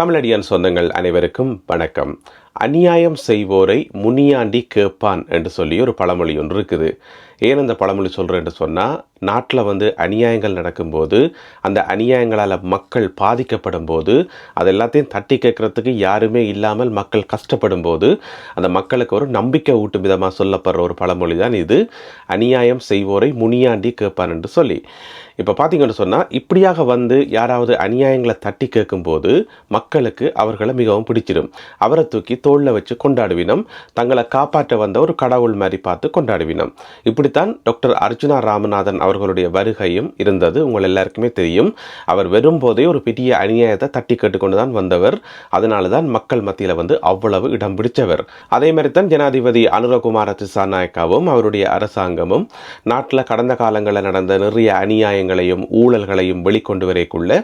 தமிழடியான் சொந்தங்கள் அனைவருக்கும் வணக்கம். அநியாயம் செய்வோரை முனியாண்டி கேட்பான் என்று சொல்லி ஒரு பழமொழி ஒன்று இருக்குது. ஏன் இந்த பழமொழி சொல்கிறேன்னு சொன்னால் நாட்டில் வந்து அநியாயங்கள் நடக்கும்போது அந்த அநியாயங்களால் மக்கள் பாதிக்கப்படும் போது அது எல்லாத்தையும் தட்டி கேட்குறதுக்கு யாருமே இல்லாமல் மக்கள் கஷ்டப்படும் போது அந்த மக்களுக்கு ஒரு நம்பிக்கை ஊட்டும் விதமாக சொல்லப்படுற ஒரு பழமொழி தான் இது. அநியாயம் செய்வோரை முனியாண்டி கேட்பான் என்று சொல்லி. இப்போ பார்த்தீங்கன்னு சொன்னால் இப்படியாக வந்து யாராவது அநியாயங்களை தட்டி கேட்கும்போது மக்களுக்கு அவர்களை மிகவும் பிடிச்சிடும். அவரை தூக்கி தோளில் வச்சு கொண்டாடுவினம். தங்களை காப்பாற்ற வந்த ஒரு கடவுள் மாதிரி பார்த்து கொண்டாடுவினம். இப்படித்தான் டாக்டர் அர்ஜுனா ராமநாதன் அவர்களுடைய வருகையும் இருந்தது. உங்கள் எல்லாருக்குமே தெரியும். அவர் வரும்போதே ஒரு பெரிய அநியாயத்தை தட்டி கேட்டுக்கொண்டு தான் வந்தவர். அதனால தான் மக்கள் மத்தியில் வந்து அவ்வளவு இடம் பிடிச்சவர் அதே மாதிரி தான் ஜனாதிபதி அனுரகுமார திசாநாயக்காவும் அவருடைய அரசாங்கமும் நாட்டில் கடந்த காலங்களில் நடந்த நிறைய அநியாயங்களையும் ஊழல்களையும் வெளிக்கொண்டு வரைக்குள்ள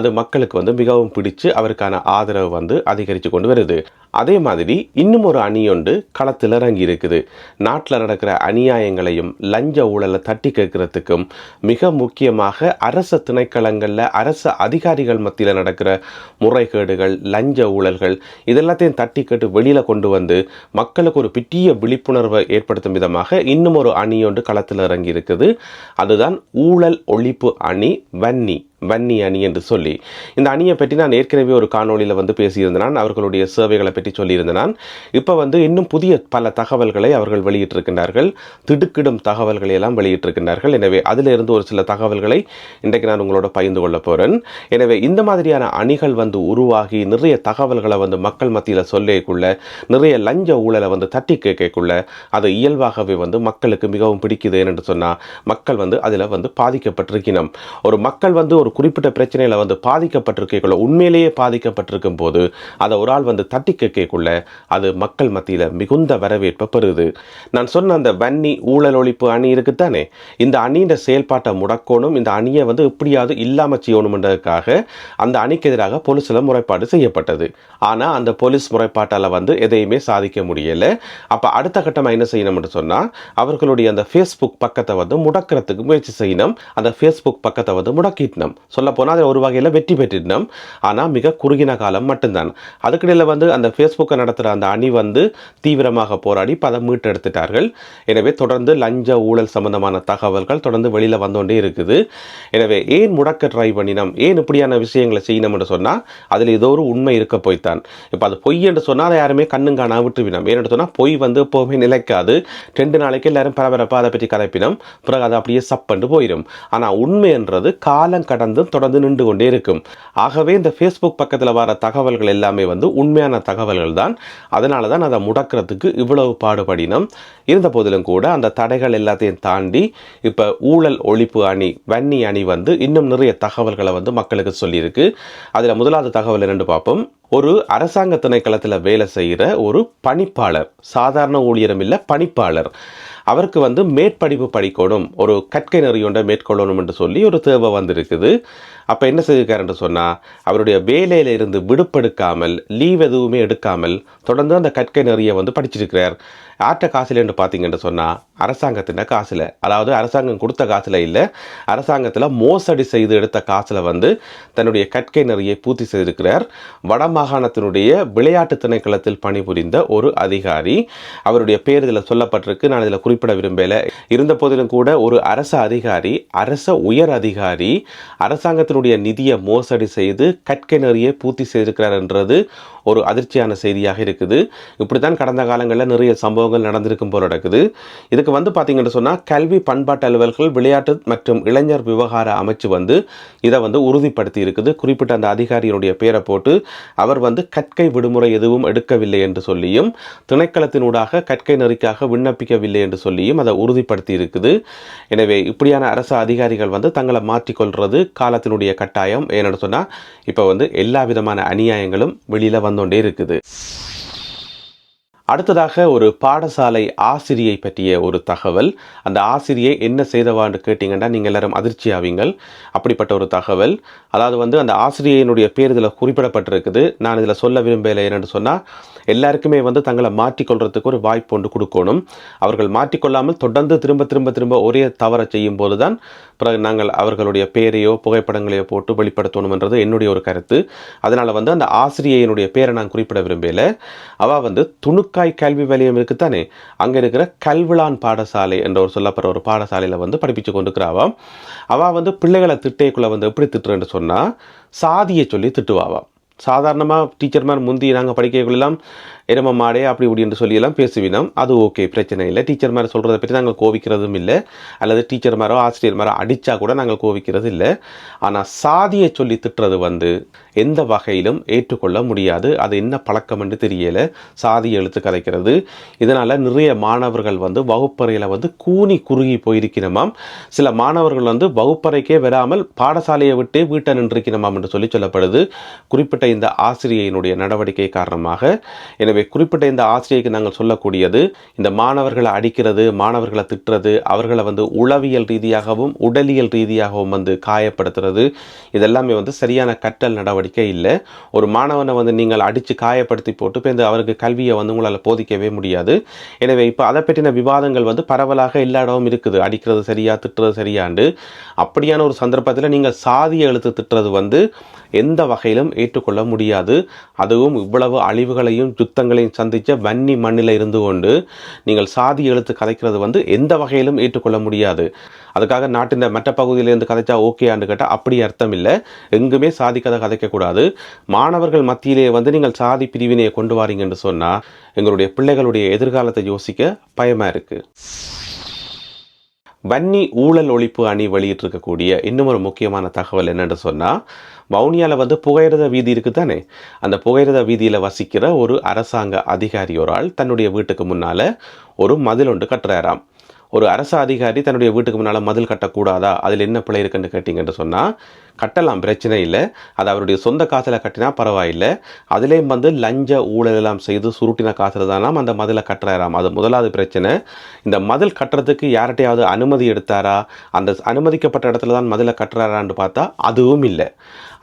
அது மக்களுக்கு வந்து மிகவும் பிடிச்சு அவருக்கான ஆதரவு வந்து அதிகரித்து கொண்டு வருது. அதே மாதிரி இன்னும் ஒரு அணியொண்டு களத்தில் இறங்கி இருக்குது நாட்டில் நடக்கிற அநியாயங்களையும் லஞ்ச ஊழலை தட்டி கேட்கறதுக்கும் மிக முக்கியமாக அரச திணைக்களங்களில் அரச அதிகாரிகள் மத்தியில் நடக்கிற முறைகேடுகள் லஞ்ச ஊழல்கள் இதெல்லாத்தையும் தட்டி கேட்டு வெளியில் கொண்டு வந்து மக்களுக்கு ஒரு பெரிய விழிப்புணர்வை ஏற்படுத்தும் விதமாக இன்னும் ஒரு அணியொன்று களத்தில் இறங்கி இருக்குது அதுதான் ஊழல் ஒழிப்பு அணி வன்னி. வன்னி அணி என்று சொல்லி. இந்த அணியை பற்றி நான் ஏற்கனவே ஒரு காணொளியில் வந்து பேசியிருந்தேன். அவர்களுடைய சேவைகளை பற்றி சொல்லியிருந்தேன். இப்போ வந்து இன்னும் புதிய பல தகவல்களை அவர்கள் வெளியிட்டிருக்கின்றார்கள். திடுக்கிடும் தகவல்களை எல்லாம் வெளியிட்டிருக்கின்றார்கள். எனவே அதிலிருந்து ஒரு சில தகவல்களை இன்றைக்கு நான் உங்களோட பகிர்ந்து கொள்ள போகிறேன் எனவே இந்த மாதிரியான அணிகள் வந்து உருவாகி நிறைய தகவல்களை வந்து மக்கள் மத்தியில் சொல்லக்குள்ள நிறைய லஞ்ச ஊழலை வந்து தட்டி கேட்கக்குள்ள அது இயல்பாகவே வந்து மக்களுக்கு மிகவும் பிடிக்குது என்று சொன்னால் மக்கள் வந்து அதில் வந்து பாதிக்கப்பட்டிருக்கணும் ஒரு மக்கள் வந்து ஒரு குறிப்பிட்ட பிரச்சனையில் வந்து பாதிக்கப்பட்டிருக்கக்குள்ள உண்மையிலேயே பாதிக்கப்பட்டிருக்கும் போது அதை ஒரு ஆள் வந்து தட்டி கேட்கக்குள்ள அது மக்கள் மத்தியில் மிகுந்த வரவேற்பை பெறுது. நான் சொன்ன அந்த வன்னி ஊழல் ஒழிப்பு அணி இருக்குத்தானே? இந்த அணியின் செயல்பாட்டை முடக்கணும் இந்த அணியை வந்து எப்படியாவது இல்லாமல் செய்யணும்ன்றதுக்காக அந்த அணிக்கு எதிராக போலீஸில் முறைப்பாடு செய்யப்பட்டது. ஆனால் அந்த போலீஸ் முறைப்பாட்டால் வந்து எதையுமே சாதிக்க முடியலை. அப்போ அடுத்த கட்டமாக என்ன செய்யணும்னு சொன்னால் அவர்களுடைய அந்த ஃபேஸ்புக் பக்கத்தை வந்து முடக்கிறதுக்கு முயற்சி செய்யணும். அந்த ஃபேஸ்புக் பக்கத்தை வந்து முடக்கிட்டணும் சொல்ல போனால் அதில் ஒரு வகையில் வெற்றி பெற்றிருந்தோம் ஆனால் மிக குறுகின காலம் மட்டும்தான். அதுக்கிடையில் வந்து அந்த ஃபேஸ்புக்கை நடத்துகிற அந்த அணி வந்து தீவிரமாக போராடி பதம் மீட்டெடுத்துட்டார்கள். எனவே தொடர்ந்து லஞ்ச ஊழல் சம்பந்தமான தகவல்கள் தொடர்ந்து வெளியில் வந்தோண்டே இருக்குது. எனவே ஏன் முடக்க ட்ரை பண்ணினோம்? ஏன் இப்படியான விஷயங்களை செய்யணும் என்று சொன்னால் அதில் ஏதோ ஒரு உண்மை இருக்க போய்த்தான். இப்போ அது பொய் என்று சொன்னால் அதை யாருமே கண்ணும் காணா விட்டுவினோம் ஏன்னு சொன்னால் பொய் வந்து எப்போவுமே நிலைக்காது. ரெண்டு நாளைக்கு எல்லாரும் பரபரப்பாக அதை பற்றி கதைப்பினோம் பிறகு அதை அப்படியே சப்பண்டு போயிடும். ஆனால் உண்மை என்றது காலம் கடந்த தொடர்ந்து நின்று கொண்டே இருக்கும். ஆகவே இந்த ஃபேஸ்புக் பக்கத்தில் வர தகவல்கள் எல்லாமே வந்து உண்மையான தகவல்கள் தான். அதனால தான் அதை முடக்கிறதுக்கு இவ்வளவு பாடுபடினம். இருந்த போதிலும் கூட அந்த தடைகள் எல்லாத்தையும் தாண்டி இப்போ ஊழல் ஒழிப்பு அணி வன்னி அணி வந்து இன்னும் நிறைய தகவல்களை வந்து மக்களுக்கு சொல்லியிருக்கு. அதில் முதலாவது தகவல் என்னென்னு பார்ப்போம். ஒரு அரசாங்க திணைக்களத்தில் வேலை செய்கிற ஒரு பணிப்பாளர் சாதாரண ஊழியரும் இல்லை பணிப்பாளர். அவருக்கு வந்து மேற்படிப்பு படிக்கணும் ஒரு கற்கை நெறியொன்றை மேற்கொள்ளணும் என்று சொல்லி ஒரு தேவை வந்திருக்குது. அப்போ என்ன செய்திருக்காருன்னு சொன்னால் அவருடைய வேலையில் இருந்து விடுப்பெடுக்காமல் லீவ் எதுவுமே எடுக்காமல் தொடர்ந்து அந்த கற்கை நிறைய வந்து படிச்சிருக்கிறார். யார்கிட்ட காசில் பார்த்தீங்கன்னு சொன்னால் அரசாங்கத்தின காசில் அதாவது அரசாங்கம் கொடுத்த காசில் இல்லை அரசாங்கத்தில் மோசடி செய்து எடுத்த காசில் வந்து தன்னுடைய கற்கை நெறியை பூர்த்தி செய்திருக்கிறார். வடமாகாணத்தினுடைய விளையாட்டு திணைக்களத்தில் பணிபுரிந்த ஒரு அதிகாரி அவருடைய பேர் இதில் சொல்லப்பட்டிருக்கு நான் இதில் குறிப்பிட விரும்பலை. இருந்த போதிலும் கூட ஒரு அரச அதிகாரி அரச உயர் அதிகாரி அரசாங்கத்தினுடைய நிதியை மோசடி செய்து கற்கை பூர்த்தி செய்திருக்கிறார் என்றது ஒரு அதிர்ச்சியான செய்தியாக இருக்குது. இப்படி தான் கடந்த காலங்களில் நிறைய சம்பவங்கள் நடந்திருக்கும் போல் நடக்குது. இதுக்கு வந்து பார்த்தீங்கன்னு சொன்னால் கல்வி பண்பாட்டு அலுவல்கள் விளையாட்டு மற்றும் இளைஞர் விவகார அமைச்சு வந்து இதை வந்து உறுதிப்படுத்தி இருக்குது. குறிப்பிட்ட அந்த அதிகாரியினுடைய பேரை போட்டு அவர் வந்து கற்கை விடுமுறை எதுவும் எடுக்கவில்லை என்று சொல்லியும் திணைக்களத்தினூடாக கற்கை நெறிக்காக விண்ணப்பிக்கவில்லை என்று சொல்லியும் அதை உறுதிப்படுத்தி இருக்குது. எனவே இப்படியான அரசு அதிகாரிகள் வந்து தங்களை மாற்றிக்கொள்வது காலத்தினுடைய கட்டாயம் ஏன்னு சொன்னால் இப்போ வந்து எல்லா விதமான அநியாயங்களும் வெளியில் வந்தோண்டே இருக்குது. அடுத்ததாக ஒரு பாடசாலை ஆசிரியை பற்றிய ஒரு தகவல். அந்த ஆசிரியை என்ன செய்தவான்னு கேட்டிங்கன்னா நீங்கள் எல்லாரும் அதிர்ச்சி ஆவீங்கள். அப்படிப்பட்ட ஒரு தகவல். அதாவது வந்து அந்த ஆசிரியையினுடைய பேர் இதில் குறிப்பிடப்பட்டிருக்குது. நான் இதில் சொல்ல விரும்பலை என்னென்னு சொன்னால் எல்லாருக்குமே வந்து தங்களை மாற்றிக்கொள்கிறதுக்கு ஒரு வாய்ப்பு ஒன்று கொடுக்கணும். அவர்கள் மாற்றிக்கொள்ளாமல் தொடர்ந்து திரும்ப திரும்ப திரும்ப ஒரே தவறை செய்யும் போது தான் பிறகு நாங்கள் அவர்களுடைய பேரையோ புகைப்படங்களையோ போட்டு வெளிப்படுத்தணும்ன்றது என்னுடைய ஒரு கருத்து. அதனால் வந்து அந்த ஆசிரியையினுடைய பேரை நான் குறிப்பிட விரும்பலை அவள் வந்து துணுக்க துணுக்காய் கல்வி வலயம் இருக்குத்தானே அங்கே இருக்கிற கல்விழான் பாடசாலை என்ற ஒரு சொல்லப்படுற ஒரு பாடசாலையில் வந்து படிப்பிச்சு கொண்டுக்கிறாவாம் அவள் வந்து பிள்ளைகளை திட்டைக்குள்ளே வந்து எப்படி திட்டுறேன்னு சொன்னால் சாதியை சொல்லி திட்டுவாவாம் சாதாரணமாக மாதிரி முந்தி நாங்கள் படிக்கக்குள்ளெல்லாம் என்னம்மா மாடே அப்படி இப்படின்னு சொல்லியெல்லாம் பேசுவினோம். அது ஓகே பிரச்சனை இல்லை. டீச்சர் மாதிரி சொல்கிறத பற்றி நாங்கள் கோவிக்கிறதும் இல்லை. அல்லது டீச்சர் மாரோ ஆசிரியர் மாரோ அடித்தா கூட நாங்கள் கோவிக்கிறது இல்லை. ஆனால் சாதியை சொல்லி திட்டுறது வந்து எந்த வகையிலும் ஏற்றுக்கொள்ள முடியாது. அது என்ன பழக்கம் என்று தெரியலை. சாதி எழுத்து கதைக்கிறது இதனால் நிறைய மாணவர்கள் வந்து வகுப்பறையில் வந்து கூனி குறுகி போயிருக்கணுமாம் சில மாணவர்கள் வந்து வகுப்பறைக்கே வராமல் பாடசாலையை விட்டே வீட்டை நின்றிருக்கணுமாம் என்று சொல்லி சொல்லப்படுது. குறிப்பிட்ட இந்த ஆசிரியையினுடைய நடவடிக்கை காரணமாக. எனவே குறிப்பிட்ட இந்த ஆசிரியைக்கு நாங்கள் சொல்லக்கூடியது இந்த மாணவர்களை அடிக்கிறது மாணவர்களை திட்டுறது அவர்களை வந்து உளவியல் ரீதியாகவும் உடலியல் ரீதியாகவும் வந்து காயப்படுத்துறது இதெல்லாமே வந்து சரியான கற்றல் நடவடிக்கை இல்லை. ஒரு மாணவனை வந்து நீங்கள் அடித்து காயப்படுத்தி போட்டு இப்போ இந்த அவருக்கு கல்வியை வந்து உங்களால் போதிக்கவே முடியாது. எனவே இப்போ அதை பற்றின விவாதங்கள் வந்து பரவலாக எல்லா இடமும் இருக்குது. அடிக்கிறது சரியா திட்டுறது சரியாண்டு. அப்படியான ஒரு சந்தர்ப்பத்தில் நீங்கள் சாதியை எழுத்து திட்டுறது வந்து எந்த வகையிலும் ஏற்றுக்கொள்ள முடியாது. அதுவும் இவ்வளவு அழிவுகளையும் யுத்தங்களையும் சந்தித்த வன்னி மண்ணில் இருந்து கொண்டு நீங்கள் சாதி எழுத்து கதைக்கிறது வந்து எந்த வகையிலும் ஏற்றுக்கொள்ள முடியாது. அதுக்காக நாட்டின் மற்ற பகுதியிலேருந்து கதைச்சா ஓகேயான்னு கேட்டால் அப்படி அர்த்தம் இல்லை. எங்குமே சாதி கதை கதைக்கக்கூடாது மாணவர்கள் மத்தியிலே வந்து நீங்கள் சாதி பிரிவினையை கொண்டு வாரீங்கன்னு சொன்னால் எங்களுடைய பிள்ளைகளுடைய எதிர்காலத்தை யோசிக்க பயமாக இருக்குது வன்னி ஊழல் ஒழிப்பு அணி வெளியிட்டிருக்கக்கூடிய இன்னும் ஒரு முக்கியமான தகவல் என்னென்னு சொன்னால் வவுனியாவில் வந்து புகையிரத வீதி இருக்குது தானே அந்த புகையிரத வீதியில் வசிக்கிற ஒரு அரசாங்க அதிகாரி ஒரு ஆள் தன்னுடைய வீட்டுக்கு முன்னால் ஒரு மதில் ஒன்று கட்டுறாராம். ஒரு அரசு அதிகாரி தன்னுடைய வீட்டுக்கு முன்னால் மதில் கட்டக்கூடாதா? அதில் என்ன பிழை இருக்குன்னு கேட்டிங்கன்னு சொன்னால் கட்டலாம் பிரச்சனை இல்லை. அது அவருடைய சொந்த காசில் கட்டினா பரவாயில்லை. அதுலேயும் வந்து லஞ்ச ஊழலெல்லாம் செய்து சுருட்டின காசில் தானாம் அந்த மதிலை கட்டுறாராம். அது முதலாவது பிரச்சனை. இந்த மதில் கட்டுறதுக்கு யார்கிட்டையாவது அனுமதி எடுத்தாரா? அந்த அனுமதிக்கப்பட்ட இடத்துல தான் மதிலை கட்டுறாரான்னு பார்த்தா அதுவும் இல்லை.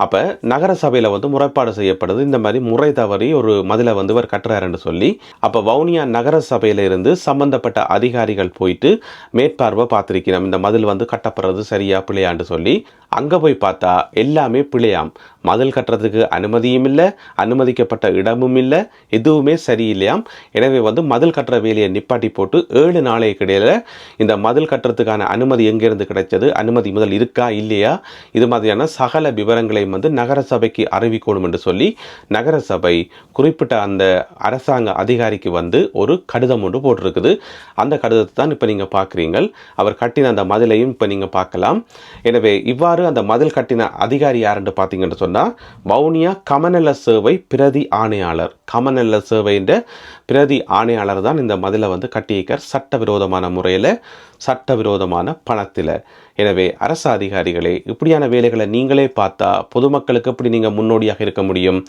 அப்போ நகர சபையில் வந்து முறைப்பாடு செய்யப்படுது. இந்த மாதிரி முறை தவறி ஒரு மதிலை வந்து இவர் கட்டுறாருன்னு சொல்லி அப்போ வவுனியா நகர சபையில் இருந்து சம்பந்தப்பட்ட அதிகாரிகள் போயிட்டு மேற்பார்வை பார்த்துருக்கிறோம். இந்த மதில் வந்து கட்டப்படுறது சரியா பிள்ளையான்னு சொல்லி அங்கே போய் பார்த்தா எல்லாமே பிழையாம். மதில் கட்டுறதுக்கு அனுமதியும் இல்லை அனுமதிக்கப்பட்ட இடமும் இல்லை எதுவுமே சரியில்லையாம். எனவே வந்து மதில் கட்டுற வேலையை நிப்பாட்டி போட்டு ஏழு நாளைக்கு இடையில் இந்த மதில் கட்டுறதுக்கான அனுமதி எங்கேருந்து கிடைச்சது? அனுமதி முதல் இருக்கா? இல்லையா? இது மாதிரியான சகல விவரங்களையும் வந்து நகர சபைக்கு அறிவிக்கணும் என்று சொல்லி நகரசபை குறிப்பிட்ட அந்த அரசாங்க அதிகாரிக்கு வந்து ஒரு கடிதம் ஒன்று போட்டிருக்குது. அந்த கடிதத்தை தான் இப்போ நீங்கள் பார்க்குறீங்கள். அவர் கட்டின அந்த மதிலையும் இப்போ நீங்கள் பார்க்கலாம். எனவே இவ்வாறு அந்த மதில் கட்டின அதிகாரி யாருன்னு பார்த்தீங்கன்னு சொன்னால் வவுனியா கமநல சேவை பிரதி ஆணையாளர். கமநல சேவைன்ற பிரதி ஆணையாளர் தான் இந்த மதிலை வந்து கட்டியிருக்கார் சட்டவிரோதமான முறையில் சட்டவிரோதமான பணத்தில். எனவே அரசு அதிகாரிகளே இப்படியான வேலைகளை நீங்களே பார்த்தா பொதுமக்களுக்கு எப்படி நீங்கள் முன்னோடியாக இருக்க முடியும்?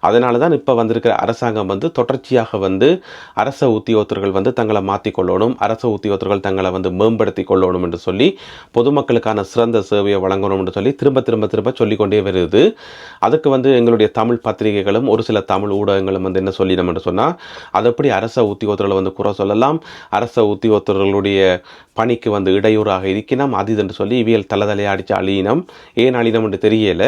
அதனால தான் இப்போ வந்திருக்கிற அரசாங்கம் வந்து தொடர்ச்சியாக வந்து அரச உத்தியோகத்தர்கள் வந்து தங்களை மாற்றிக்கொள்ளணும் அரச உத்தியோகத்தர்கள் தங்களை வந்து மேம்படுத்தி கொள்ளணும் என்று சொல்லி பொதுமக்களுக்கான சிறந்த சேவையை வழங்கணும் என்று சொல்லி திரும்ப திரும்ப திரும்ப சொல்லிக்கொண்டே வருது. அதுக்கு வந்து எங்களுடைய தமிழ் பத்திரிகைகளும் ஒரு சில தமிழ் ஊடகங்களும் வந்து என்ன சொல்லிடணும்னு சொன்னால் அது எப்படி அரச உத்தியோகத்தர்களை வந்து குறை சொல்லலாம். அரச உத்தியோகத்தர்களுடைய பணிக்கு வந்து இடையூறாக இருக்கினோம் அது இதுன்னு சொல்லி இவியல் தலதலையை அடித்து அழியினம். ஏன் அழினம் என்று தெரியல.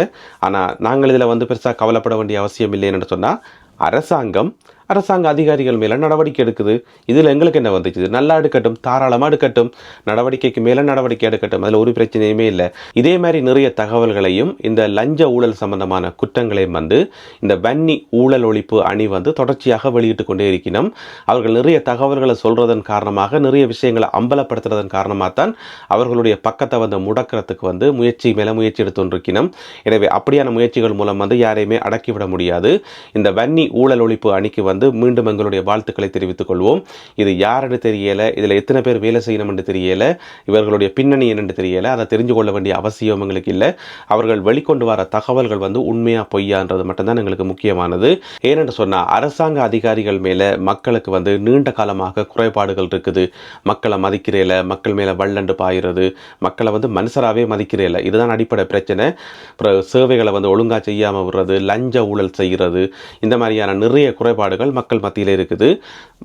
ஆனால் நாங்கள் இதில் வந்து பெருசாக கவலைப்பட வேண்டிய அவசியம் இல்லைன்னு சொன்னால் அரசாங்கம் அரசாங்க அதிகாரிகள் மேலே நடவடிக்கை எடுக்குது. இதில் எங்களுக்கு என்ன வந்துச்சு? நல்லா எடுக்கட்டும் தாராளமாக எடுக்கட்டும் நடவடிக்கைக்கு மேலே நடவடிக்கை எடுக்கட்டும் அதில் ஒரு பிரச்சனையுமே இல்லை. இதே மாதிரி நிறைய தகவல்களையும் இந்த லஞ்ச ஊழல் சம்பந்தமான குற்றங்களையும் வந்து இந்த வன்னி ஊழல் ஒழிப்பு அணி வந்து தொடர்ச்சியாக வெளியிட்டு கொண்டே இருக்கணும் அவர்கள் நிறைய தகவல்களை சொல்கிறதன் காரணமாக நிறைய விஷயங்களை அம்பலப்படுத்துறது அம்பலப்படுத்துறதன் காரணமாக தான் அவர்களுடைய பக்கத்தை வந்து முடக்கிறதுக்கு வந்து முயற்சி மேலே முயற்சி எடுத்துருக்கணும் எனவே அப்படியான முயற்சிகள் மூலம் வந்து யாரையுமே அடக்கிவிட முடியாது. இந்த வன்னி ஊழல் ஒழிப்பு அணிக்கு வந்து மீண்டும் எங்களுடைய வாழ்த்துக்களை தெரிவித்துக் கொள்வோம். இது யாருன்னு தெரியலை இதில் எத்தனை பேர் வேலை செய்யணும் என்று தெரியல இவர்களுடைய பின்னணி என்னென்று தெரியலை அதை தெரிஞ்சு கொள்ள வேண்டிய அவசியம் எங்களுக்கு இல்லை. அவர்கள் வெளிக்கொண்டு வர தகவல்கள் வந்து உண்மையா பொய்யான்றது மட்டும்தான் எங்களுக்கு முக்கியமானது. ஏனென்று சொன்னால் அரசாங்க அதிகாரிகள் மேலே மக்களுக்கு வந்து நீண்ட காலமாக குறைபாடுகள் இருக்குது. மக்களை மதிக்கிறேல மக்கள் மேலே வள்ளண்டு பாயிறது மக்களை வந்து மனுஷராகவே மதிக்கிறேல இதுதான் அடிப்படை பிரச்சனை. அப்புறம் சேவைகளை வந்து ஒழுங்காக செய்யாமல் விடுறது லஞ்ச ஊழல் செய்கிறது இந்த மாதிரியான நிறைய குறைபாடுகள் மக்கள் மத்தியில் இருக்குது.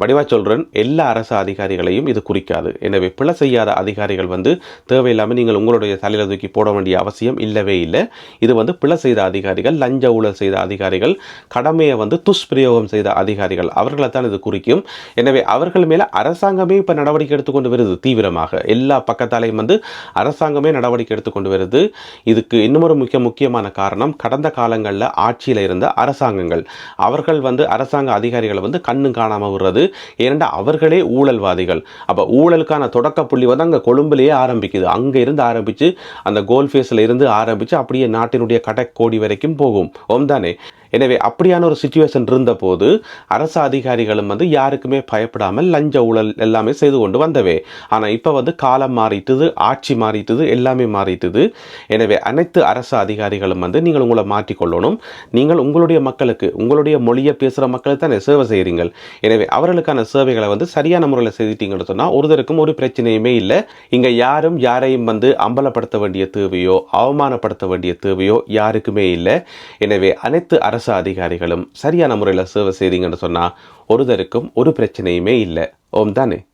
வடிவா சொல்கிறேன் எல்லா அரசு அதிகாரிகளையும் இது குறிக்காது. எனவே பிழை செய்யாத அதிகாரிகள் வந்து தேவையில்லாமல் நீங்கள் உங்களுடைய தலையில் தூக்கி போட வேண்டிய அவசியம் இல்லவே இல்லை. இது வந்து பிழை செய்த அதிகாரிகள் லஞ்ச ஊழல் செய்த அதிகாரிகள் கடமையை வந்து துஷ்பிரயோகம் செய்த அதிகாரிகள் அவர்களை தான் இது குறிக்கும். எனவே அவர்கள் மேலே அரசாங்கமே இப்போ நடவடிக்கை எடுத்துக்கொண்டு வருது தீவிரம். விதமாக எல்லா பக்கத்தாலையும் வந்து அரசாங்கமே நடவடிக்கை எடுத்துக்கொண்டு வருது. இதுக்கு இன்னொரு முக்கிய முக்கியமான காரணம் கடந்த காலங்களில் ஆட்சியில் இருந்த அரசாங்கங்கள். அவர்கள் வந்து அரசாங்க அதிகாரிகளை வந்து கண்ணு காணாமல் விடுறது. ஏனென்றா அவர்களே ஊழல்வாதிகள். அப்போ ஊழலுக்கான தொடக்க புள்ளி வந்து அங்கே கொழும்புலேயே ஆரம்பிக்குது. அங்கே இருந்து ஆரம்பித்து அந்த கோல் ஃபேஸில் இருந்து ஆரம்பித்து அப்படியே நாட்டினுடைய கடற்கோடி வரைக்கும் போகும். ஓம் தானே எனவே அப்படியான ஒரு சுச்சுவேஷன் இருந்தபோது அரசு அதிகாரிகளும் வந்து யாருக்குமே பயப்படாமல் லஞ்ச ஊழல் எல்லாமே செய்து கொண்டு வந்தவே. ஆனால் இப்போ வந்து காலம் மாறிட்டுது ஆட்சி மாறிட்டுது எல்லாமே மாறிட்டுது. எனவே அனைத்து அரசு அதிகாரிகளும் வந்து நீங்கள் உங்களை மாற்றிக்கொள்ளணும். நீங்கள் உங்களுடைய மக்களுக்கு உங்களுடைய மொழியை பேசுகிற மக்களுக்கு தானே சேவை செய்கிறீங்கள் எனவே அவர்களுக்கான சேவைகளை வந்து சரியான முறையில் செய்துட்டீங்கன்னு சொன்னால் ஒருத்தருக்கும் ஒரு பிரச்சனையுமே இல்லை. இங்கே யாரும் யாரையும் வந்து அம்பலப்படுத்த வேண்டிய தேவையோ அவமானப்படுத்த வேண்டிய தேவையோ யாருக்குமே இல்லை. எனவே அனைத்து அரசு அதிகாரிகளும் சரியான முறையில் சேவை செய்தீங்கன்னு சொன்னால் ஒருத்தருக்கும் ஒரு பிரச்சனையுமே இல்லை. ஓம் தானே.